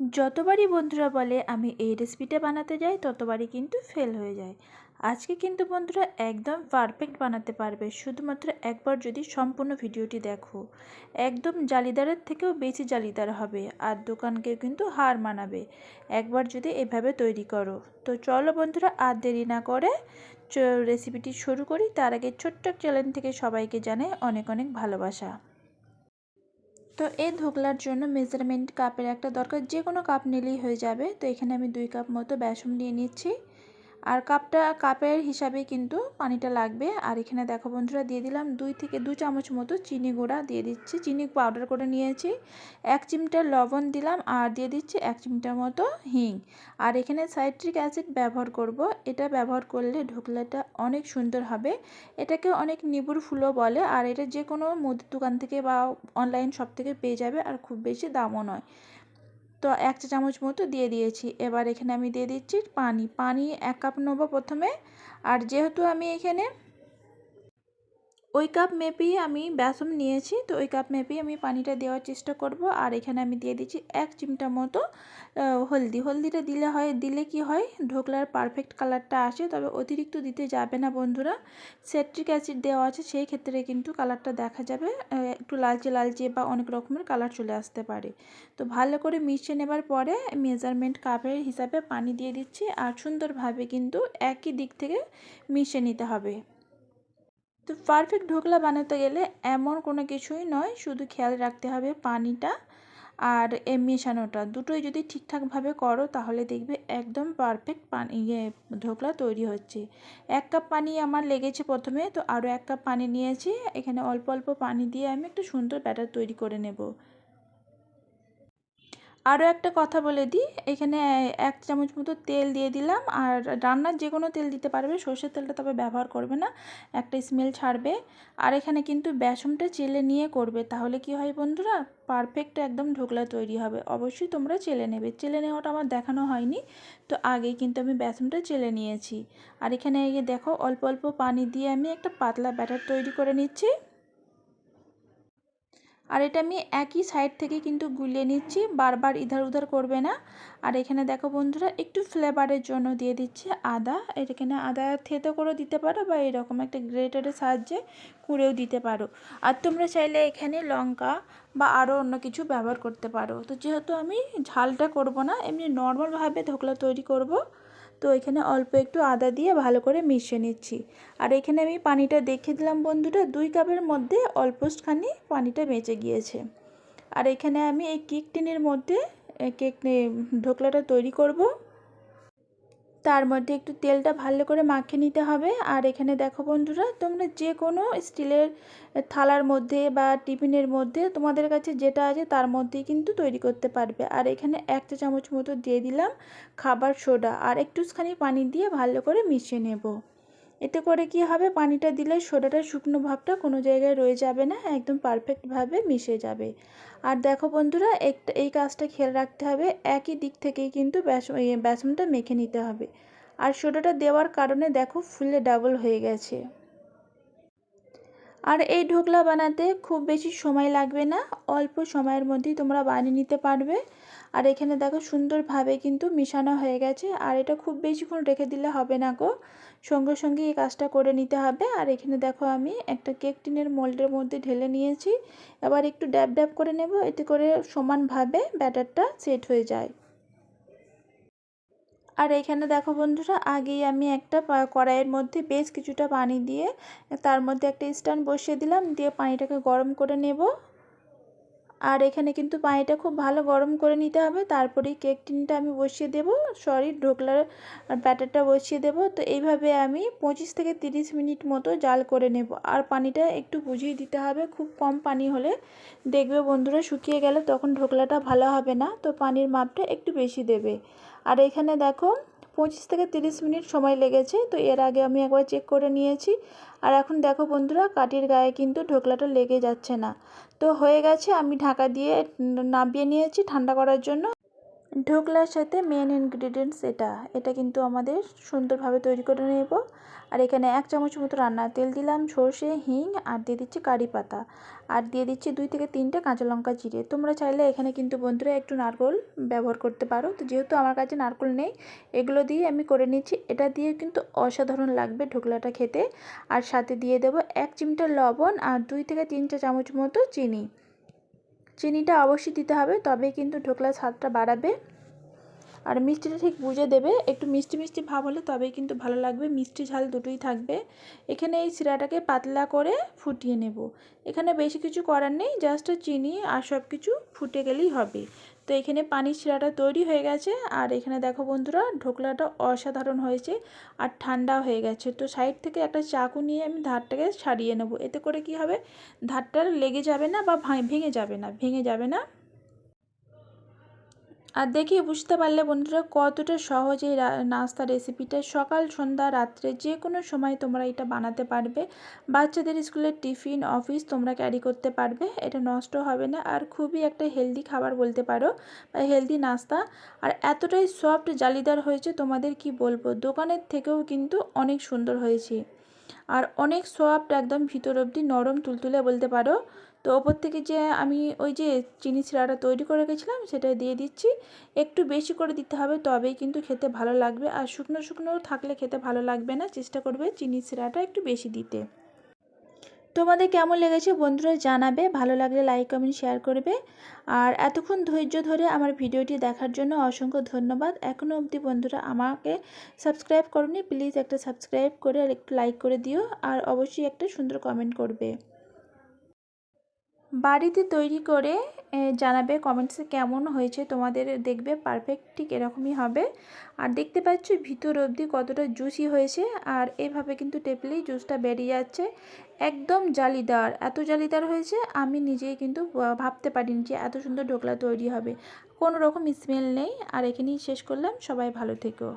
যতবারই বন্ধুরা বলে আমি এই রেসিপিটা বানাতে যাই, ততবারই কিন্তু ফেল হয়ে যায়। আজকে কিন্তু বন্ধুরা একদম পারফেক্ট বানাতে পারবে। শুধুমাত্র একবার যদি সম্পূর্ণ ভিডিওটি দেখো। একদম জালিদারের থেকেও বেশি জালিদার হবে আর দোকানকে কিন্তু হার মানাবে। একবার যদি এভাবে তৈরি করো। তো চলো বন্ধুরা আর দেরি না করে রেসিপিটি শুরু করি। তার আগে ছোট্ট চ্যানেল থেকে সবাইকে জানাই অনেক অনেক ভালোবাসা। তো এই ধোকলার জন্য মেজারমেন্ট কাপের একটা দরকার যে কোনো কাপ নিলেই হয়ে যাবে। তো এখানে আমি দুই কাপ মতো বেসন নিয়ে নিচ্ছি। আর কাপটা কাপের হিসাবে কিন্তু পানিটা লাগবে। আর এখানে দেখো বন্ধুরা, দিয়ে দিলাম দুই থেকে দু চামচ মতো চিনি গুঁড়া দিয়ে দিচ্ছি। চিনি পাউডার করে নিয়েছি। এক চিমটা লবণ দিলাম আর দিয়ে দিচ্ছি এক চিমটার মতো হিং। আর এখানে সাইট্রিক অ্যাসিড ব্যবহার করব। এটা ব্যবহার করলে ঢোকলাটা অনেক সুন্দর হবে। এটাকে অনেক নিবুর ফুলও বলে। আর এটা যে কোনো মুদির দোকান থেকে বা অনলাইন শপ থেকে পেয়ে যাবে। আর খুব বেশি দামও নয়। তো এক চা চামচ মতো দিয়ে দিয়েছি। এবার এখানে আমি দিয়ে দিচ্ছি পানি। পানি এক কাপ নেব প্রথমে। আর যেহেতু আমি এখানে ওই কাপ মেপেই আমি বেসন নিয়েছি, তো ওই কাপ মেপেই আমি পানিটা দেওয়ার চেষ্টা করব। আর এখানে আমি দিয়ে দিচ্ছি এক চিমটা মতো হলদি। হলদিটা দিলে হয়, দিলে কি হয়, ঢোকলার পারফেক্ট কালারটা আসে। তবে অতিরিক্ত দিতে যাবে না বন্ধুরা। সেট্রিক অ্যাসিড দেওয়া আছে, সেই ক্ষেত্রে কিন্তু কালারটা দেখা যাবে। একটু লালচে লালচে বা অনেক রকমের কালার চলে আসতে পারে। তো ভালো করে মিশিয়ে নেবার পরে মেজারমেন্ট কাপের হিসাবে পানি দিয়ে দিচ্ছি। আর সুন্দরভাবে কিন্তু একই দিক থেকে মিশিয়ে নিতে হবে। তো পারফেক্ট ঢোকলা বানাতে গেলে এমন কোনো কিছুই নয়, শুধু খেয়াল রাখতে হবে পানিটা আর এ মেশানোটা। দুটোই যদি ঠিকঠাকভাবে করো তাহলে দেখবে একদম পারফেক্ট পানি ইয়ে ঢোকলা তৈরি হচ্ছে। এক কাপ পানি আমার লেগেছে প্রথমে, তো আরও এক কাপ পানি নিয়েছি। এখানে অল্প অল্প পানি দিয়ে আমি একটু সুন্দর ব্যাটার তৈরি করে নেব। আরও একটা কথা বলে দিই। এখানে এক চামচ মতো তেল দিয়ে দিলাম। আর রান্নার যে কোনো তেল দিতে পারবে। সর্ষের তেলটা তবে ব্যবহার করবে না। একটা স্মেল ছাড়বে। আর এখানে কিন্তু বেসনটা চেলে নিয়ে করবে। তাহলে কি হয় বন্ধুরা? পারফেক্ট একদম ঢোকলা তৈরি হবে। অবশ্যই তোমরা চেলে নেবে। চেলে নেওয়াটা আমার দেখানো হয়নি। তো আগেই কিন্তু আমি বেসনটা চেলে নিয়েছি। আর এখানে দেখো, অল্প অল্প পানি দিয়ে আমি একটা পাতলা ব্যাটার তৈরি করে নিচ্ছি। আর এটা আমি একই সাইড থেকে কিন্তু গুলিয়ে নিচ্ছি, বারবার ইধার উধার করবে না। আর এখানে দেখো বন্ধুরা, একটু ফ্লেভারের জন্য দিয়ে দিচ্ছি আদা। এর এখানে আদা থেতো করে দিতে পারো বা এরকম একটা গ্রেটারের সাহায্যে কুড়েও দিতে পারো। আর তোমরা চাইলে এখানে লঙ্কা বা আরও অন্য কিছু ব্যবহার করতে পারো। তো যেহেতু আমি ঝালটা করব না, এমনি নর্মালভাবে ধোকলা তৈরি করব। তো এখানে অল্প একটু আদা দিয়ে ভালো করে মিশিয়ে নিচ্ছি। আর এখানে আমি পানিটা দেখে দিলাম বন্ধুটা দুই কাপের মধ্যে অল্পস্টখানি পানিটা বেঁচে গিয়েছে। আর এখানে আমি এই কেক টিনের মধ্যে কেক ঢোকলাটা তৈরি করব। তার মধ্যে একটু তেলটা ভালো করে মাখে নিতে হবে। আর এখানে দেখো বন্ধুরা, তোমরা যে কোনো স্টিলের থালার মধ্যে বা টিফিনের মধ্যে তোমাদের কাছে যেটা আছে তার মধ্যেই কিন্তু তৈরি করতে পারবে। আর এখানে এক চা চামচ মতো দিয়ে দিলাম খাবার সোডা। আর একটুখানি পানি দিয়ে ভালো করে মিশিয়ে নেব। এতে করে কি হবে? পানিটা দিলে সোডাটা শুকনো ভাবটা কোনো জায়গায় রয়ে যাবে না, একদম পারফেক্টভাবে মিশে যাবে। আর দেখো বন্ধুরা এই কাজটা খেয়াল রাখতে হবে, একই দিক থেকেই কিন্তু বেসনটা মেখে নিতে হবে। আর সোডাটা দেওয়ার কারণে দেখো ফুলে ডাবল হয়ে গেছে। আর এই ঢোকলা বানাতে খুব বেশি সময় লাগবে না, অল্প সময়ের মধ্যেই তোমরা বানিয়ে নিতে পারবে। আর এখানে দেখো সুন্দরভাবে কিন্তু মিশানো হয়ে গেছে। আর এটা খুব বেশিক্ষণ রেখে দিলে হবে না গো। সঙ্গে সঙ্গে এই কাজটা করে নিতে হবে। আর এখানে দেখো আমি একটা কেক টিনের মোল্ডের মধ্যে ঢেলে নিয়েছি। এবার একটু ড্যাব ড্যাব করে নেব। এতে করে সমানভাবে ব্যাটারটা সেট হয়ে যায়। আর এখানে দেখো বন্ধুরা, আগেই আমি একটা কড়াইয়ের মধ্যে বেশ কিছুটা পানি দিয়ে তার মধ্যে একটা স্ট্যান্ড বসিয়ে দিলাম। দিয়ে পানিটাকে গরম করে নেব। আর এখানে কিন্তু পানিটা খুব ভালো গরম করে নিতে হবে। তারপরেই কেক টিনটা আমি বসিয়ে দেব। সরি ঢোকলার ব্যাটারটা বসিয়ে দেব। তো এইভাবে আমি পঁচিশ থেকে তিরিশ মিনিট মতো জাল করে নেব। আর পানিটা একটু বুঝিয়ে দিতে হবে। খুব কম পানি হলে দেখবে বন্ধুরা শুকিয়ে গেলে তখন ঢোকলাটা ভালো হবে না। তো পানির মাপটা একটু বেশি দেবে। আর এখানে দেখো পঁচিশ থেকে তিরিশ মিনিট সময় লেগেছে, তো এর আগে আমি একবার চেক করে নিয়েছি। আর এখন দেখো বন্ধুরা, কাটির গায়ে কিন্তু ঢোকলাটা লেগে যাচ্ছে না। তো হয়ে গেছে, আমি ঢাকা দিয়ে নামিয়ে নিয়েছি ঠান্ডা করার জন্য। ঢোকলার সাথে মেন ইনগ্রিডিয়েন্টস এটা। এটা কিন্তু আমাদের সুন্দরভাবে তৈরি করে নেব। আর এখানে এক চামচ মতো রান্নার তেল দিলাম, সর্ষে, হিং আর দিয়ে দিচ্ছি কারি পাতা। আর দিয়ে দিচ্ছি দুই থেকে তিনটে কাঁচা লঙ্কা জিরে। তোমরা চাইলে এখানে কিন্তু বন্ধুরা একটু নারকোল ব্যবহার করতে পারো। তো যেহেতু আমার কাছে নারকোল নেই, এগুলো দিয়ে আমি করে নিচ্ছি। এটা দিয়ে কিন্তু অসাধারণ লাগবে ঢোকলাটা খেতে। আর সাথে দিয়ে দেব এক চিমটা লবণ আর দুই থেকে তিনটে চামচ মতো চিনি। চিনিটা অবশ্যই দিতে হবে, তবে কিন্তু ঢোকলা স্বাদটা বাড়াবে। আর মিষ্টিটা ঠিক বুঝে দেবে, একটু মিষ্টি মিষ্টি ভাব হলে তবেই কিন্তু ভালো লাগবে, মিষ্টি ঝাল দুটোই থাকবে। এখানে এই শিরাটাকে পাতলা করে ফুটিয়ে নেব। এখানে বেশি কিছু করার নেই জাস্ট চিনি আর সব কিছু ফুটে গেলেই হবে। তো এখানে পানির শিরাটা তৈরি হয়ে গেছে। আর এখানে দেখো বন্ধুরা, ঢোকলাটা অসাধারণ হয়েছে আর ঠান্ডা হয়ে গেছে। তো সাইড থেকে একটা চাকু নিয়ে আমি ধারটাকে ছাড়িয়ে নেব। এতে করে কি হবে? ধারটা লেগে যাবে না বা ভেঙে যাবে না। ভেঙে যাবে না। আর দেখে বুঝতে পারলে বন্ধুরা কতটা সহজ এই নাস্তা রেসিপিটা সকাল, সন্ধ্যা, রাত্রে যে কোনো সময় তোমরা এটা বানাতে পারবে। বাচ্চাদের স্কুলের টিফিন, অফিস তোমরা ক্যারি করতে পারবে। এটা নষ্ট হবে না। আর খুবই একটা হেলদি খাবার বলতে পারো, বা হেলদি নাস্তা। আর এতটাই সফট জালিদার হয়েছে তোমাদের কি বলব? দোকানের থেকেও কিন্তু অনেক সুন্দর হয়েছে। আর অনেক সফট একদম ভিতর অবধি নরম, তুলতুলে বলতে পারো। তো ওপর থেকে যে আমি ওই যে চিনি শিরাটা তৈরি করে রেখেছিলাম সেটা দিয়ে দিচ্ছি। একটু বেশি করে দিতে হবে, তবেই কিন্তু খেতে ভালো লাগবে। আর শুকনো শুকনো থাকলে খেতে ভালো লাগবে না, চেষ্টা করবে চিনি শিরাটা একটু বেশি দিতে। তোমাদের কেমন লেগেছে বন্ধুরা জানাবে, ভালো লাগলে লাইক কমেন্ট শেয়ার করবে। আর এতক্ষণ ধৈর্য ধরে আমার ভিডিওটি দেখার জন্য অসংখ্য ধন্যবাদ। এখনও অবধি বন্ধুরা আমাকে সাবস্ক্রাইব করনি প্লিজ একটা সাবস্ক্রাইব করে আর একটু লাইক করে দিও। আর অবশ্যই একটা সুন্দর কমেন্ট করবে। বাড়িতে তৈরি করে জানাবে কমেন্টসে কেমন হয়েছে, তোমাদের দেখবে পারফেক্ট ঠিক এরকমই হবে। আর দেখতে পাচ্ছ ভিতর অবধি কতটা জুসি হয়েছে, আর এভাবে কিন্তু টেপলেই জুসটা বেরিয়ে যাচ্ছে। একদম জালিদার, এত জালিদার হয়েছে, আমি নিজেই কিন্তু ভাবতে পারিনি যে এত সুন্দর ঢোকলা তৈরি হবে। কোনো রকম স্মেল নেই, আর এখানেই শেষ করলাম, সবাই ভালো থেকো।